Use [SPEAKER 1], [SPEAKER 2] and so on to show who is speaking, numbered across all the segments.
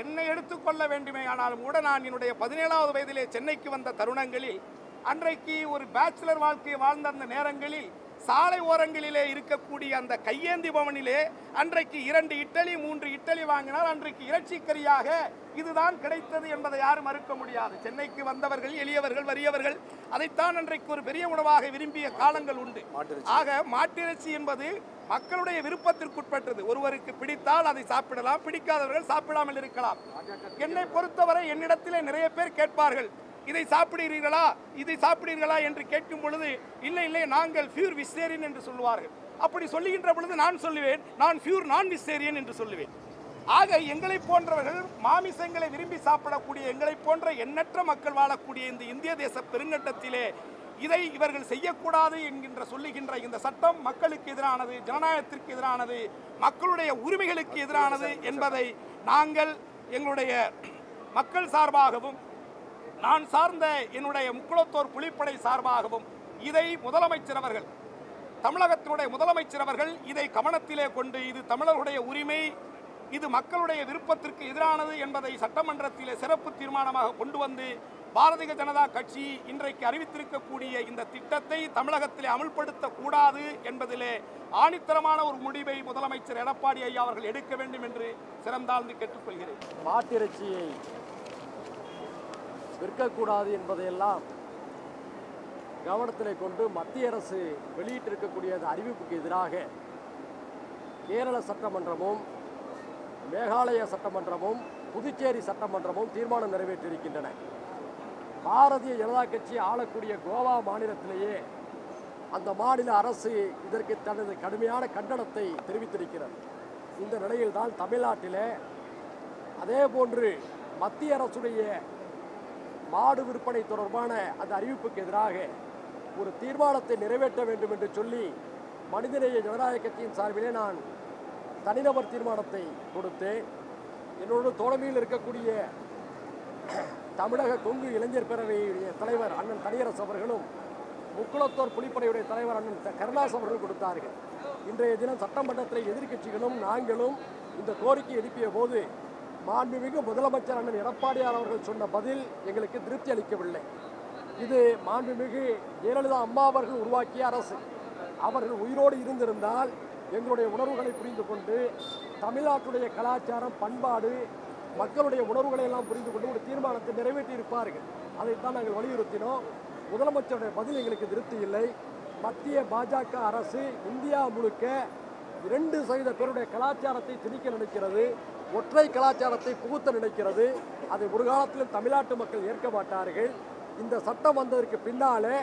[SPEAKER 1] என்னை எடுத்துக்கொள்ள வேண்டுமே ஆனாலும் கூட நான் என்னுடைய பதினேழாவது வயதிலே சென்னைக்கு வந்த தருணங்களில் அன்றைக்கு ஒரு பேச்சுலர் வாழ்க்கையை வாழ்ந்த அந்த நேரங்களில் சாலை ஓரங்களிலே இருக்கக்கூடிய அந்த கையேந்தி பவனிலே அன்றைக்கு இரண்டு இட்டலி மூன்று இட்டலி வாங்கினால் அன்றைக்கு இறைச்சிக்கறியாக இதுதான் கிடைத்தது என்பதை யாரும் மறுக்க முடியாது. சென்னைக்கு வந்தவர்கள் எளியவர்கள் வறியவர்கள் அதைத்தான் அன்றைக்கு ஒரு பெரிய உணவாக விரும்பிய காலங்கள் உண்டு. ஆக மாட்டிறைச்சி என்பது மக்களுடைய விருப்பத்திற்குட்பட்டது ஒருவருக்கு பிடித்தால் அதை சாப்பிடலாம் பிடிக்காதவர்கள் சாப்பிடாமல் இருக்கலாம். என்னை பொறுத்தவரை என்னிடத்திலே நிறைய பேர் கேட்பார்கள் இதை சாப்பிடுகிறீர்களா? இதை சாப்பிடுகிறீர்களா என்று கேட்கும் பொழுது இல்லை இல்லை நாங்கள் பியூர் விஸ்டேரியன் என்று சொல்லுவார்கள். அப்படி சொல்லுகின்ற பொழுது நான் சொல்லுவேன் நான் பியூர் நான் விஸ்டேரியன் என்று சொல்லுவேன். ஆக எங்களை போன்றவர்கள் மாமிசங்களை விரும்பி சாப்பிடக்கூடிய எங்களை போன்ற எண்ணற்ற மக்கள் வாழக்கூடிய இந்த இந்திய தேச பெருங்கட்டத்திலே இதை இவர்கள் செய்யக்கூடாது என்கின்ற சொல்லுகின்ற இந்த சட்டம் மக்களுக்கு எதிரானது ஜனநாயகத்திற்கு எதிரானது மக்களுடைய உரிமைகளுக்கு எதிரானது என்பதை நாங்கள் எங்களுடைய மக்கள் சார்பாகவும் நான் சார்ந்த என்னுடைய முக்குளத்தோர் புலிப்படை சார்பாகவும் இதை முதலமைச்சர் அவர்கள் தமிழகத்தினுடைய முதலமைச்சர் அவர்கள் இதை கவனத்திலே கொண்டு இது தமிழர்களுடைய உரிமை இது மக்களுடைய விருப்பத்திற்கு எதிரானது என்பதை சட்டமன்றத்திலே சிறப்பு தீர்மானமாக கொண்டு வந்து பாரதிய ஜனதா கட்சி இன்றைக்கு அறிவித்திருக்கக்கூடிய இந்த திட்டத்தை தமிழகத்திலே அமல்படுத்தக்கூடாது என்பதிலே ஆணித்தரமான ஒரு முடிவை முதலமைச்சர் எடப்பாடி ஐயா அவர்கள் எடுக்க வேண்டும் என்று சிறந்தாழ்ந்து கேட்டுக்கொள்கிறேன்.
[SPEAKER 2] மாட்டிறைச்சியை விற்கக்கூடாது என்பதையெல்லாம் கவனத்தில் கொண்டு மத்திய அரசு வெளியிட்டிருக்கக்கூடிய அறிவிப்புக்கு எதிராக கேரள சட்டமன்றமும் மேகாலய சட்டமன்றமும் புதுச்சேரி சட்டமன்றமும் தீர்மானம் நிறைவேற்றியிருக்கின்றன. பாரதிய ஜனதா கட்சி ஆளக்கூடிய கோவா மாநிலத்திலேயே அந்த மாநில அரசு இதற்கு தனது கடுமையான கண்டனத்தை தெரிவித்திருக்கிறது. இந்த நிலையில்தான் தமிழ்நாட்டிலே அதே போன்று மத்திய அரசுடைய மாடு விற்பனை தொடர்பான அந்த அறிவிப்புக்கு எதிராக ஒரு தீர்மானத்தை நிறைவேற்ற வேண்டும் என்று சொல்லி மனிதநேய ஜனநாயக கட்சியின் சார்பிலே நான் தனிநபர் தீர்மானத்தை கொடுத்தேன் என்னோடு தோழமையில் இருக்கக்கூடிய தமிழக கொங்கு இளைஞர் பேரவையுடைய தலைவர் அண்ணன் தனியரசு அவர்களும் முக்குளத்தோர் புலிப்படையுடைய தலைவர் அண்ணன் கருணாஸ் அவர்கள் கொடுத்தார்கள். இன்றைய தினம் சட்டமன்றத்தில் எதிர்க்கட்சிகளும் நாங்களும் இந்த கோரிக்கை எழுப்பிய போது மாண்புமிகு முதலமைச்சர் அண்ணன் எடப்பாடியார் அவர்கள் சொன்ன பதில் எங்களுக்கு திருப்தி அளிக்கவில்லை. இது மாண்புமிகு ஜெயலலிதா அம்மா அவர்கள் உருவாக்கிய அரசு. அவர்கள் உயிரோடு இருந்திருந்தால் எங்களுடைய உணர்வுகளை புரிந்து கொண்டு தமிழ்நாட்டுடைய கலாச்சாரம் பண்பாடு மக்களுடைய உணர்வுகளை எல்லாம் புரிந்து கொண்டு ஒரு தீர்மானத்தை நிறைவேற்றி இருப்பார்கள் அதைத்தான் நாங்கள் வலியுறுத்தினோம். முதலமைச்சருடைய பதில் எங்களுக்கு திருப்தி இல்லை. மத்திய பாஜக அரசு இந்தியா முழுக்க இரண்டு சதவீத பேருடைய கலாச்சாரத்தை திணிக்க நினைக்கிறது. ஒற்றை கலாச்சாரத்தை புகுத்த நினைக்கிறது. அதை ஒரு காலத்திலும் தமிழ்நாட்டு மக்கள் ஏற்க மாட்டார்கள். இந்த சட்டம் வந்ததற்கு பின்னாலே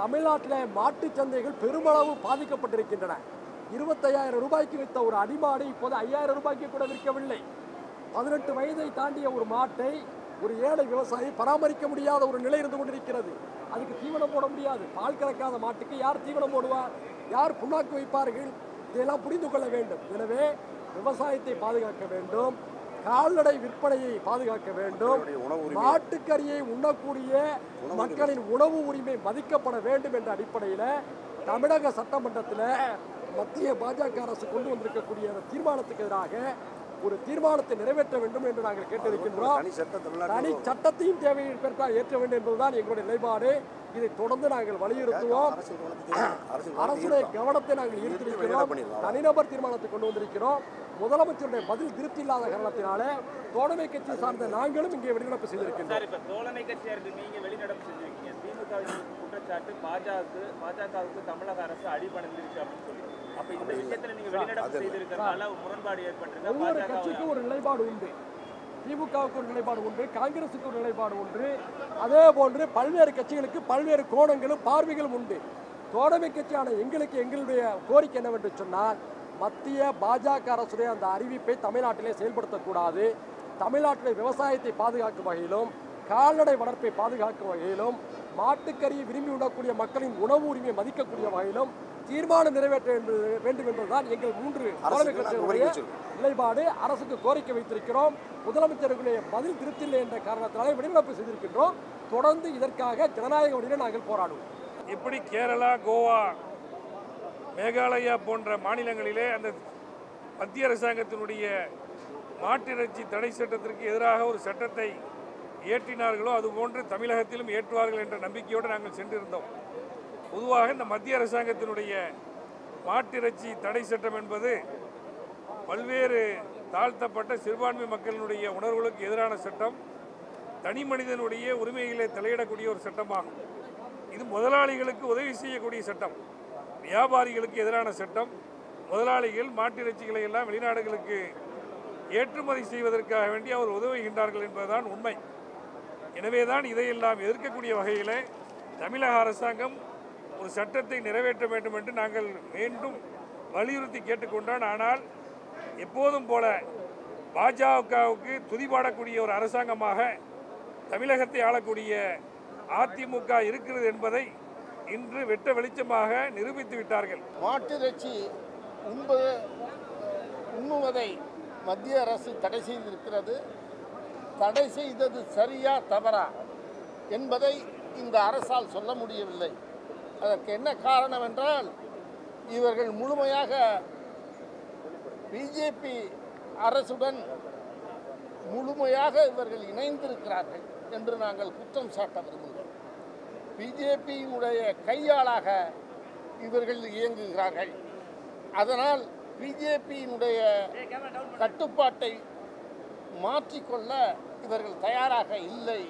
[SPEAKER 2] தமிழ்நாட்டில் மாட்டுச் சந்தைகள் பெருமளவு பாதிக்கப்பட்டிருக்கின்றன. இருபத்தையாயிரம் ரூபாய்க்கு வித்த ஒரு அடிமாடு இப்போது ஐயாயிரம் ரூபாய்க்கு கூட விற்கவில்லை. பதினெட்டு வயதை தாண்டிய ஒரு மாட்டை ஒரு ஏழை விவசாயி பராமரிக்க முடியாத ஒரு நிலை இருந்து கொண்டிருக்கிறது. அதுக்கு தீவனம் போட முடியாது. பால் கறக்காத மாட்டுக்கு யார் தீவனம் போடுவார்? யார் புண்ணாக்கு வைப்பார்கள்? இதையெல்லாம் புரிந்து கொள்ள வேண்டும். எனவே விவசாயத்தை பாதுகாக்க வேண்டும் கால்நடை விற்பனையை பாதுகாக்க வேண்டும் மாட்டுக்கறியை உண்ணக்கூடிய மக்களின் உணவு உரிமை மதிக்கப்பட வேண்டும் என்ற அடிப்படையில் தமிழக சட்டமன்றத்தில் மத்திய பாஜக அரசு கொண்டு வந்திருக்கக்கூடிய தீர்மானத்துக்கு எதிராக ஒரு தீர்மானத்தை நிறைவேற்ற வேண்டும் என்று நாங்கள் கேட்டிருக்கின்றோம்.
[SPEAKER 3] தனி
[SPEAKER 2] சட்டத்தையும் தேவையிற்காக ஏற்ற வேண்டும் என்பதுதான் எங்களுடைய நிலைப்பாடு. இதை தொடர்ந்து நாங்கள் வலியுறுத்துவோம். அரசுடைய கவனத்தை நாங்கள் ஈர்த்திருக்கிறோம். தனிநபர் தீர்மானத்தை கொண்டு வந்திருக்கிறோம். முதலமைச்சருடைய பதில் திருப்தி இல்லாத காரணத்தினால தோழமை கட்சி சார்ந்த நாங்களும் இங்கே வெளிநடப்பு செய்திருக்கின்றோம்.
[SPEAKER 4] சார் இப்ப தோழமை நீங்க வெளிநடப்பு செஞ்சிருக்கீங்க. திமுக குற்றச்சாட்டு பாஜகவுக்கு பாஜகவுக்கு தமிழக அரசு அடிபணிந்துருச்சு அப்படின்னு சொல்லி அப்ப இந்த விஷயத்துல நீங்க வெளிநடப்பு செய்திருக்கிறதுனால முரண்பாடு ஏற்பட்டிருக்கு?
[SPEAKER 2] கட்சிக்கு ஒரு நிலைப்பாடு உண்டு. திமுகவுக்கு ஒரு நிலைப்பாடு உண்டு காங்கிரசுக்கு ஒரு நிலைப்பாடு உண்டு. அதே போன்று பல்வேறு கட்சிகளுக்கு பல்வேறு கோணங்களும் பார்வைகளும் உண்டு. தோழமை கட்சியான எங்களுக்கு எங்களுடைய கோரிக்கை என்னவென்று சொன்னால் மத்திய பாஜக அரசுடைய அந்த அறிவிப்பை தமிழ்நாட்டிலே செயல்படுத்தக்கூடாது. தமிழ்நாட்டிலே விவசாயத்தை பாதுகாக்கும் வகையிலும் கால்நடை வளர்ப்பை பாதுகாக்கும் வகையிலும் மாட்டுக்கறியை விரும்பி விடக்கூடிய மக்களின் உணவு உரிமையை மதிக்கக்கூடிய வகையிலும் தீர்மானம் நிறைவேற்ற வேண்டும் என்பதுதான் எங்கள் மூன்று
[SPEAKER 3] நாங்கள்
[SPEAKER 2] கட்சிகளுடைய. நிலைப்பாடு. அரசுக்கு கோரிக்கை வைத்திருக்கிறோம். முதலமைச்சர்களுடைய பதில் திருப்தியில்லை என்ற காரணத்தினாலே வெளிநடப்பு செய்திருக்கின்றோம். தொடர்ந்து இதற்காக ஜனநாயக வழியில் நாங்கள் போராடுவோம்.
[SPEAKER 5] எப்படி கேரளா கோவா மேகாலயா போன்ற மாநிலங்களிலே அந்த மத்திய அரசாங்கத்தினுடைய மாட்டிறைச்சி தடை சட்டத்திற்கு எதிராக ஒரு சட்டத்தை இயற்றினார்களோ அதுபோன்று தமிழகத்திலும் ஏற்றுவார்கள் என்ற நம்பிக்கையோடு நாங்கள் சென்றிருந்தோம். பொதுவாக இந்த மத்திய அரசாங்கத்தினுடைய மாட்டிறைச்சி தடை சட்டம் என்பது பல்வேறு தாழ்த்தப்பட்ட சிறுபான்மை மக்களினுடைய உணர்வுகளுக்கு எதிரான சட்டம் தனி மனிதனுடைய உரிமைகளை தலையிடக்கூடிய ஒரு சட்டமாகும். இது முதலாளிகளுக்கு உதவி செய்யக்கூடிய சட்டம் வியாபாரிகளுக்கு எதிரான சட்டம். முதலாளிகள் மாட்டிறைச்சிகளை எல்லாம் வெளிநாடுகளுக்கு ஏற்றுமதி செய்வதற்காக வேண்டி அவர் உதவுகின்றார்கள் என்பதுதான் உண்மை. எனவேதான் இதையெல்லாம் எதிர்க்கக்கூடிய வகையில் தமிழக அரசாங்கம் ஒரு சட்டத்தை நிறைவேற்ற வேண்டும் என்று நாங்கள் மீண்டும் வலியுறுத்தி கேட்டுக்கொண்டோம். ஆனால் எப்போதும் போல பாஜகவுக்கு துதிபாடக்கூடிய ஒரு அரசாங்கமாக தமிழகத்தை ஆளக்கூடிய அதிமுக இருக்கிறது என்பதை இன்று வெட்ட வெளிச்சமாக நிரூபித்து விட்டார்கள்.
[SPEAKER 3] மாட்டிறைச்சி உண்பது உண்ணுவதை மத்திய அரசு தடை செய்திருக்கிறது. தடை செய்தது சரியா தவறா என்பதை இந்த அரசால் சொல்ல முடியவில்லை. அதற்கு என்ன காரணம் என்றால் இவர்கள் முழுமையாக பிஜேபி அரசுடன் முழுமையாக இவர்கள் இணைந்திருக்கிறார்கள் என்று நாங்கள் குற்றம் சாட்ட விரும்புகிறோம். பிஜேபியினுடைய கையாளாக இவர்கள் இயங்குகிறார்கள். அதனால் பிஜேபியினுடைய கட்டுப்பாட்டை மாற்றிக்கொள்ள இவர்கள் தயாராக இல்லை.